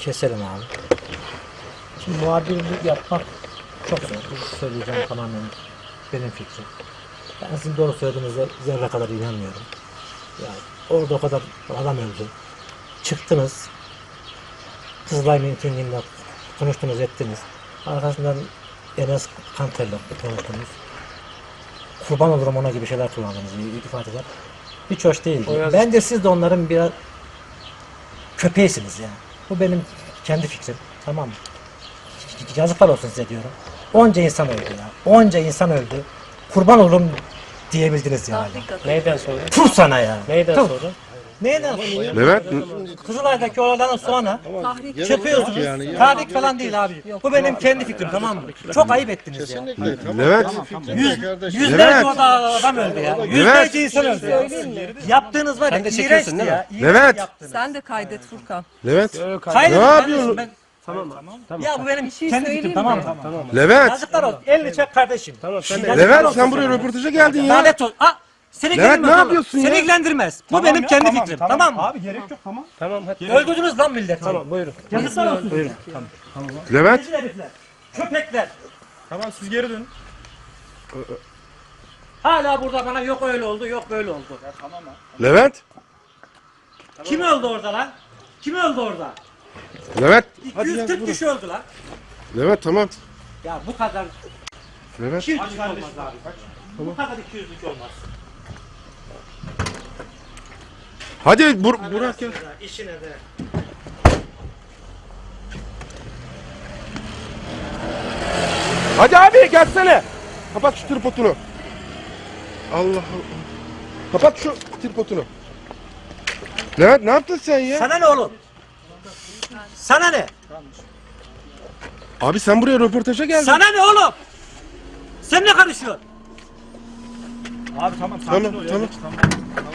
keselim abi. Şimdi muhabirlik yapmak çok zor. Bu söyleyeceğim tamamen benim fikrim. Ben sizin doğru söylediğinize zerre kadar inanmıyorum. Yani orada o kadar adam öldü. Çıktınız. Kızılay mitinginde konuştunuz ettiniz. Arkasından Enes Kanter'le konuştunuz. Kurban olurum ona gibi şeyler kullandınız ifadeler. Hiç hoş değil. Bence siz de onların biraz köpeğisiniz yani. Bu benim kendi fikrim. Tamam mı? Yazıklar olsun size diyorum. Onca insan öldü ya. Onca insan öldü. Kurban olurum diyebildiniz yani. Neyden sonra? Tuh sana ya. Neyden Tuh. sonra? Neyden? Levent Kızılay'daki olaylardan sonra çıkıyorsunuz. yani. Tahrik falan değil abi. Bu benim kendi fikrim tamam mı? Çok ayıp ettiniz ya. Kesinlikle. Tamam. Levent Yüz, yüzlerce orada adam öldü ya. Yüzlerce insan öldü ya. Yaptığınız var ya Sen de iğrençti çekiyorsun değil ya. mi? İğrenç Evet. yaptınız. Sen de kaydet Furkan. Levent Kaydedin Ne yapıyorsun? Ben... Tamam. Tamam. Ya bu benim şey kendi fikrim tamam mı? Tamam. Levent Yazıklar olsun. Elini çek kardeşim. Tamam sen Levent sen buraya röportaja geldin ya. Lanet olsun. Seni Levent, ne yapıyorsun Seni ya? ilgilendirmez. Bu benim kendi fikrim. Tamam, mı? Abi gerek yok tamam. Tamam hadi. Öldürdünüz lan milleti. Tamam buyurun. Yazıklar olsun. Buyurun. Levent Rezil herifler. Köpekler. Tamam siz geri dönün. Hala burada bana yok öyle oldu, yok böyle oldu. Levent Kim öldü orada lan? Kim öldü orada? Levent 240 kişi öldü lan. Levent tamam. Ya bu kadar Levent 200 olmaz abi. Bu kadar 200'lük olmaz. Hadi Bur Burak ya. İşine de. Hadi abi gelsene. Kapat şu tripodunu. Allah Allah. Kapat şu tripodunu. Levent ne yaptın sen ya? Sana ne oğlum? Sana ne? Abi sen buraya röportaja geldin. Sana ne oğlum? Sen ne karışıyorsun? Abi tamam sakin Tamam ol ya. tamam. Tamam.